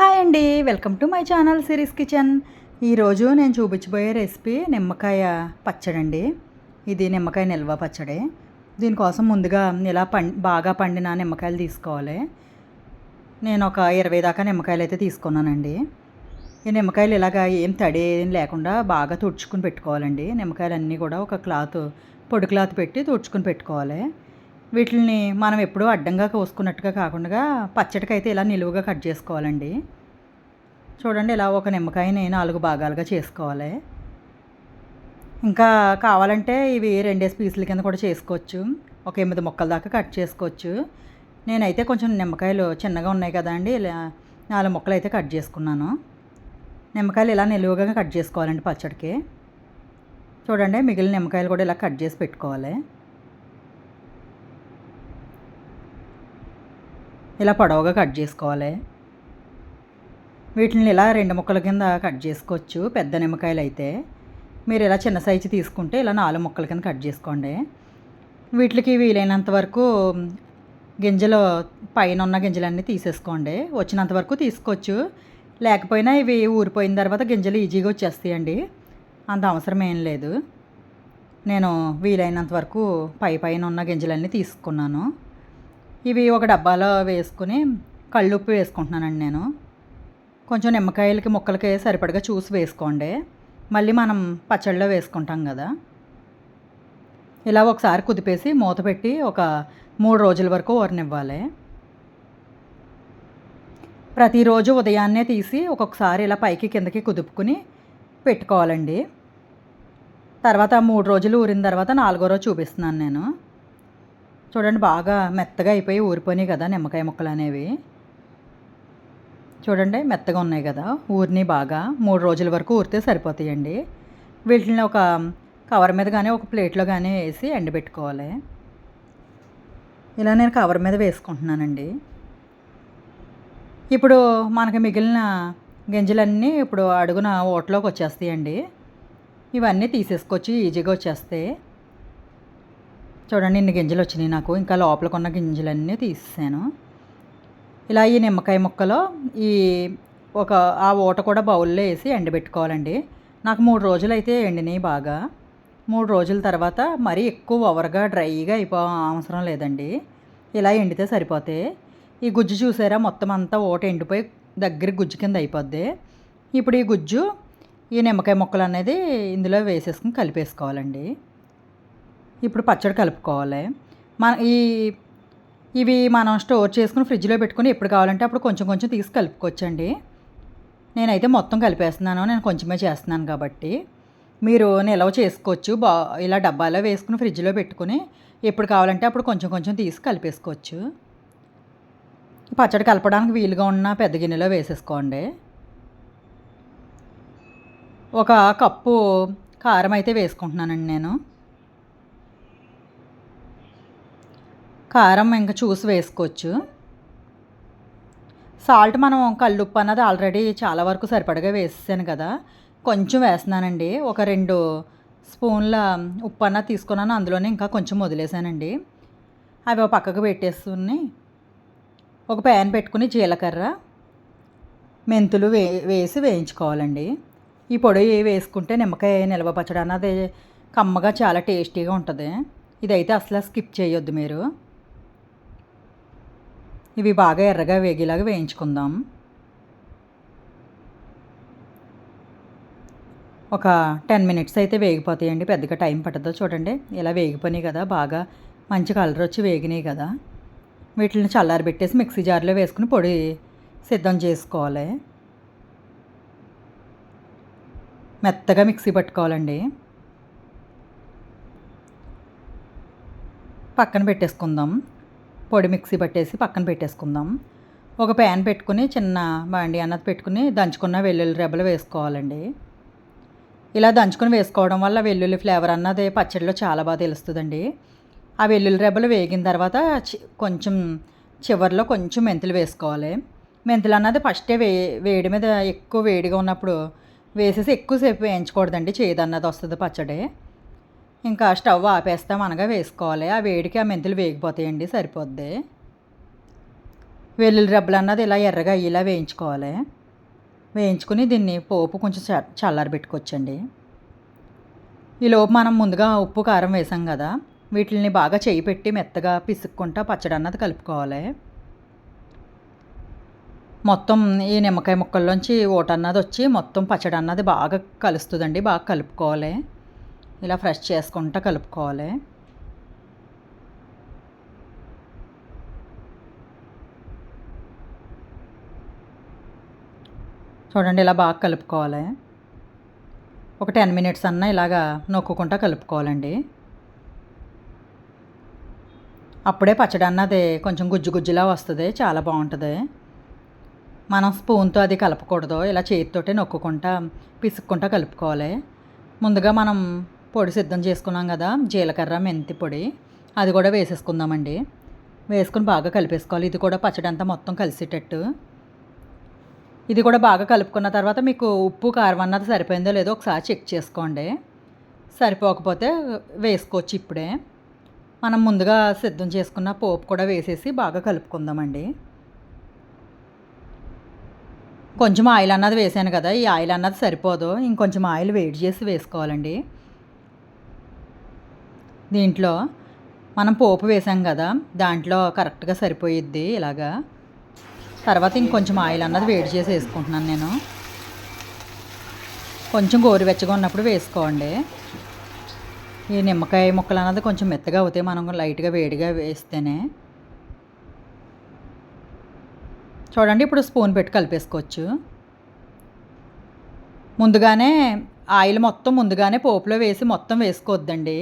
Hi అండి. Welcome to my channel Siri's kitchen. ఈరోజు నేను చూపించబోయే రెసిపీ నిమ్మకాయ పచ్చడి అండి ఇది నిమ్మకాయ నిల్వ పచ్చడి. దీనికోసం ముందుగా ఇలా పం బాగా పండిన నిమ్మకాయలు తీసుకోవాలి. నేను ఒక ఇరవై దాకా నిమ్మకాయలు అయితే తీసుకున్నానండి. ఈ నిమ్మకాయలు ఇలాగా ఏం తడి ఏం లేకుండా బాగా తుడుచుకుని పెట్టుకోవాలండి. నిమ్మకాయలు అన్నీ కూడా ఒక క్లాత్ పొడి క్లాత్ పెట్టి తుడుచుకుని పెట్టుకోవాలి. వీటిని మనం ఎప్పుడూ అడ్డంగా కోసుకున్నట్టుగా కాకుండా పచ్చడికి అయితే ఇలా నిలువుగా కట్ చేసుకోవాలండి. చూడండి ఇలా ఒక నిమ్మకాయని నాలుగు భాగాలుగా చేసుకోవాలి. ఇంకా కావాలంటే ఇవి రెండేసి పీసుల కింద కూడా చేసుకోవచ్చు. ఒక ఎనిమిది ముక్కల దాకా కట్ చేసుకోవచ్చు. నేనైతే కొంచెం నిమ్మకాయలు చిన్నగా ఉన్నాయి కదా అండి ఇలా నాలుగు ముక్కలు అయితే కట్ చేసుకున్నాను. నిమ్మకాయలు ఇలా నిలువుగా కట్ చేసుకోవాలండి పచ్చడికి. చూడండి మిగిలిన నిమ్మకాయలు కూడా ఇలా కట్ చేసి పెట్టుకోవాలి. ఇలా పొడవుగా కట్ చేసుకోవాలి. వీటిని ఇలా రెండు ముక్కల కింద కట్ చేసుకోవచ్చు పెద్ద నిమ్మకాయలు అయితే. మీరు ఇలా చిన్న సైజు తీసుకుంటే ఇలా నాలుగు ముక్కల కింద కట్ చేసుకోండి. వీటికి వీలైనంత వరకు గింజలు పైన ఉన్న గింజలన్నీ తీసేసుకోండి. వచ్చినంత వరకు తీసుకోవచ్చు. లేకపోయినా ఇవి ఊరిపోయిన తర్వాత గింజలు ఈజీగా వచ్చేస్తాయండి. అంత అవసరం ఏం లేదు. నేను వీలైనంత వరకు పై పైన ఉన్న గింజలన్నీ తీసుకున్నాను. ఇవి ఒక డబ్బాలో వేసుకుని కళ్ళుప్పు వేసుకుంటున్నానండి నేను. కొంచెం నిమ్మకాయలకి ముక్కలకి సరిపడగా చూసి వేసుకోండి. మళ్ళీ మనం పచ్చళ్ళలో వేసుకుంటాం కదా. ఇలా ఒకసారి కుదిపేసి మూత పెట్టి ఒక మూడు రోజుల వరకు ఊరనివ్వాలి ప్రతిరోజు ఉదయాన్నే తీసి ఒక్కొక్కసారి ఇలా పైకి కిందకి కుదుపుకుని పెట్టుకోవాలండి. తర్వాత మూడు రోజులు ఊరిన తర్వాత నాలుగో రోజు చూపిస్తున్నాను నేను. చూడండి బాగా మెత్తగా అయిపోయి ఊరిపోయినాయి కదా నిమ్మకాయ ముక్కలు అనేవి. చూడండి మెత్తగా ఉన్నాయి కదా ఊరిని బాగా మూడు రోజుల వరకు ఊరితే సరిపోతాయండి. వీటిని ఒక కవర్ మీద కానీ ఒక ప్లేట్లో కానీ వేసి ఎండబెట్టుకోవాలి. ఇలా నేను కవర్ మీద వేసుకుంటున్నానండి. ఇప్పుడు మనకి మిగిలిన గింజలన్నీ ఇప్పుడు అడుగున ఓట్లోకి వచ్చేస్తాయండి. ఇవన్నీ తీసేసుకొచ్చి ఈజీగా వచ్చేస్తాయి. చూడండి ఇన్ని గింజలు వచ్చినాయి నాకు. ఇంకా లోపలికి ఉన్న గింజలన్నీ తీసాను ఇలా ఈ నిమ్మకాయ ముక్కలో ఈ ఒక ఆ ఊట కూడా బౌల్లో వేసి ఎండబెట్టుకోవాలండి. నాకు మూడు రోజులు అయితే ఎండినాయి బాగా. మూడు రోజుల తర్వాత మరీ ఎక్కువ ఓవర్గా డ్రైగా అయిపో అవసరం లేదండి. ఇలా ఎండితే సరిపోతే. ఈ గుజ్జు చూసారా? మొత్తం అంతా ఓట ఎండిపోయి దగ్గర గుజ్జు కింద అయిపోద్ది. ఇప్పుడు ఈ గుజ్జు ఈ నిమ్మకాయ ముక్కలు అనేది ఇందులో వేసేసుకుని కలిపేసుకోవాలండి. ఇప్పుడు పచ్చడి కలుపుకోవాలి. మన ఈ ఇవి మనం స్టోర్ చేసుకుని ఫ్రిడ్జ్లో పెట్టుకుని ఎప్పుడు కావాలంటే అప్పుడు కొంచెం కొంచెం తీసి కలుపుకోవచ్చండి. నేనైతే మొత్తం కలిపేస్తున్నాను. నేను కొంచెమే చేస్తున్నాను కాబట్టి. మీరు నిల్వ చేసుకోవచ్చు. బా ఇలా డబ్బాలో వేసుకుని ఫ్రిడ్జ్లో పెట్టుకుని ఎప్పుడు కావాలంటే అప్పుడు కొంచెం కొంచెం తీసి కలిపేసుకోవచ్చు. పచ్చడి కలపడానికి వీలుగా ఉన్న పెద్ద గిన్నెలో వేసేసుకోండి. ఒక కప్పు కారం అయితే వేసుకుంటున్నానండి నేను. కారం ఇంకా చూసి వేసుకోవచ్చు. సాల్ట్ మనం కల్లుప్పు అన్నది ఆల్రెడీ చాలా వరకు సరిపడగా వేసేసాను కదా. కొంచెం వేస్తున్నానండి. ఒక రెండు స్పూన్ల ఉప్పు అన్న తీసుకున్నాను. అందులోనే ఇంకా కొంచెం వదిలేసానండి. అవి పక్కకు పెట్టేసుకుని ఒక ప్యాన్ పెట్టుకుని జీలకర్ర మెంతులు వే వేసి వేయించుకోవాలండి. ఈ పొడి వేసుకుంటే నిమ్మకాయ నిల్వ పచ్చడి అన్నది కమ్మగా చాలా టేస్టీగా ఉంటుంది. ఇదైతే అసలు స్కిప్ చేయొద్దు మీరు. ఇవి బాగా ఎర్రగా వేగేలాగా వేయించుకుందాం. ఒక టెన్ మినిట్స్ అయితే వేగిపోతాయండి. పెద్దగా టైం పట్టదో చూడండి. ఇలా వేగిపోయినాయి కదా బాగా మంచి కలర్ వచ్చి వేగినాయి కదా. వీటిని చల్లారి పెట్టేసి మిక్సీ జార్లో వేసుకుని పొడి సిద్ధం చేసుకోవాలి. మెత్తగా మిక్సీ పట్టుకోవాలండి. పక్కన పెట్టేసుకుందాం. పొడి మిక్సీ పట్టేసి పక్కన పెట్టేసుకుందాం. ఒక ప్యాన్ పెట్టుకుని చిన్న బాండి అన్నది పెట్టుకుని దంచుకున్న వెల్లుల్లి రెబ్బలు వేసుకోవాలండి. ఇలా దంచుకుని వేసుకోవడం వల్ల వెల్లుల్లి ఫ్లేవర్ అన్నది పచ్చడిలో చాలా బాగా తెలుస్తుందండి. ఆ వెల్లుల్లి రెబ్బలు వేగిన తర్వాత కొంచెం చివరిలో కొంచెం మెంతులు వేసుకోవాలి. మెంతులు అన్నది ఫస్టే వే వేడి మీద ఎక్కువ వేడిగా ఉన్నప్పుడు వేసేసి ఎక్కువసేపు వేయించకూడదండి. చేదు అన్నది వస్తుంది పచ్చడి. ఇంకా స్టవ్ ఆపేస్తాం అనగా వేసుకోవాలి. ఆ వేడికి ఆ మెంతులు వేగిపోతాయండి సరిపోద్ది. వెల్లుల్లి రెబ్బలు అన్నది ఇలా ఎర్రగా ఇలా వేయించుకోవాలి. వేయించుకుని దీన్ని పోపు కొంచెం చ చల్లారబెట్టుకోవచ్చండి ఈలోపు మనం ముందుగా ఉప్పు కారం వేసాం కదా వీటిని బాగా చేయి పెట్టి మెత్తగా పిసుక్కుంటా పచ్చడి అన్నది కలుపుకోవాలి. మొత్తం ఈ నిమ్మకాయ ముక్కల్లోంచి ఓటన్నది వచ్చి మొత్తం పచ్చడి అన్నది బాగా కలుస్తుందండి బాగా కలుపుకోవాలి. ఇలా ఫ్రెష్ చేసుకుంటా కలుపుకోవాలి. చూడండి ఇలా బాగా కలుపుకోవాలి. ఒక టెన్ మినిట్స్ అన్న ఇలాగా నొక్కుకుంటా కలుపుకోవాలండి. అప్పుడే పచ్చడి అన్నది కొంచెం గుజ్జు గుజ్జులా వస్తుంది చాలా బాగుంటుంది. మనం స్పూన్తో అది కలపకూడదు ఇలా చేతితోటే నొక్కుకుంటా పిసుక్కుంటా కలుపుకోవాలి. ముందుగా మనం పొడి సిద్ధం చేసుకున్నాం కదా జీలకర్ర మెంతి పొడి అది కూడా వేసేసుకుందామండి. వేసుకుని బాగా కలిపేసుకోవాలి. ఇది కూడా పచ్చడి అంతా మొత్తం కలిసేటట్టు. ఇది కూడా బాగా కలుపుకున్న తర్వాత మీకు ఉప్పు కారం అన్నది సరిపోయిందో లేదో ఒకసారి చెక్ చేసుకోండి. సరిపోకపోతే వేసుకోవచ్చు ఇప్పుడే. మనం ముందుగా సిద్ధం చేసుకున్న పోపు కూడా వేసేసి బాగా కలుపుకుందామండి. కొంచెం ఆయిల్ అన్నది వేసాను కదా ఈ ఆయిల్ అన్నది సరిపోదు. ఇంకొంచెం ఆయిల్ వేడి చేసి వేసుకోవాలండి. దీంట్లో మనం పోపు వేసాం కదా దాంట్లో కరెక్ట్గా సరిపోయిద్ది ఇలాగా. తర్వాత ఇంకొంచెం ఆయిల్ అన్నది వేడి చేసి వేసుకుంటున్నాను నేను. కొంచెం గోరువెచ్చగా ఉన్నప్పుడు వేసుకోండి. ఈ నిమ్మకాయ ముక్కలు అన్నది కొంచెం మెత్తగా అవుతాయి మనం లైట్గా వేడిగా వేస్తేనే. చూడండి ఇప్పుడు స్పూన్ పెట్టి కలిపేసుకోవచ్చు. ముందుగానే ఆయిల్ మొత్తం ముందుగానే పోపులో వేసి మొత్తం వేసుకోవద్దండి.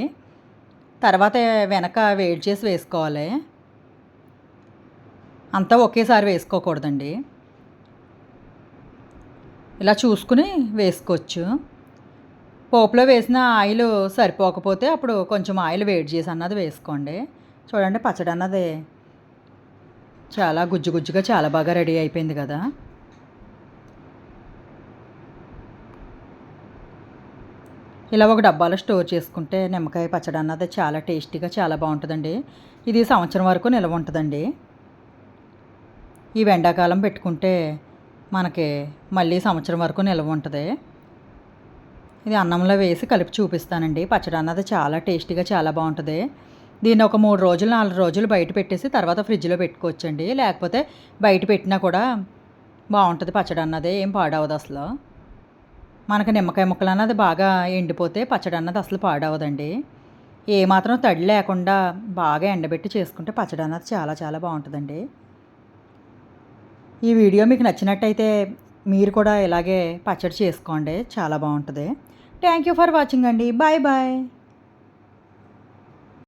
తర్వాత వెనక వేడి చేసి వేసుకోవాలి. అంతా ఒకేసారి వేసుకోకూడదండి. ఇలా చూసుకుని వేసుకోవచ్చు. పోపులో వేసిన ఆయిల్ సరిపోకపోతే అప్పుడు కొంచెం ఆయిల్ వేడి చేసి అన్నది వేసుకోండి. చూడండి పచ్చడి అన్నది చాలా గుజ్జు గుజ్జుగా చాలా బాగా రెడీ అయిపోయింది కదా. ఇలా ఒక డబ్బాలో స్టోర్ చేసుకుంటే నిమ్మకాయ పచ్చడి అన్నది చాలా టేస్టీగా చాలా బాగుంటుందండి. ఇది సంవత్సరం వరకు నిల్వ ఉంటుందండి. ఈ ఎండాకాలం పెట్టుకుంటే మనకి మళ్ళీ సంవత్సరం వరకు నిల్వ ఉంటుంది. ఇది అన్నంలో వేసి కలిపి చూపిస్తానండి. పచ్చడి అన్నది చాలా టేస్టీగా చాలా బాగుంటుంది. దీన్ని ఒక మూడు రోజులు నాలుగు రోజులు బయట పెట్టేసి తర్వాత ఫ్రిడ్జ్లో పెట్టుకోవచ్చండి. లేకపోతే బయట పెట్టినా కూడా బాగుంటుంది పచ్చడి అన్నది ఏం పాడవదు అసలు. మనకు నిమ్మకాయ ముక్కలు అన్నది బాగా ఎండిపోతే పచ్చడి అన్నది అసలు పాడవదండి. ఏమాత్రం తడి లేకుండా బాగా ఎండబెట్టి చేసుకుంటే పచ్చడి అన్నది చాలా చాలా బాగుంటుందండి. ఈ వీడియో మీకు నచ్చినట్టయితే మీరు కూడా ఇలాగే పచ్చడి చేసుకోండి. చాలా బాగుంటుంది. థ్యాంక్ యూ ఫర్ వాచింగ్ అండి. Bye bye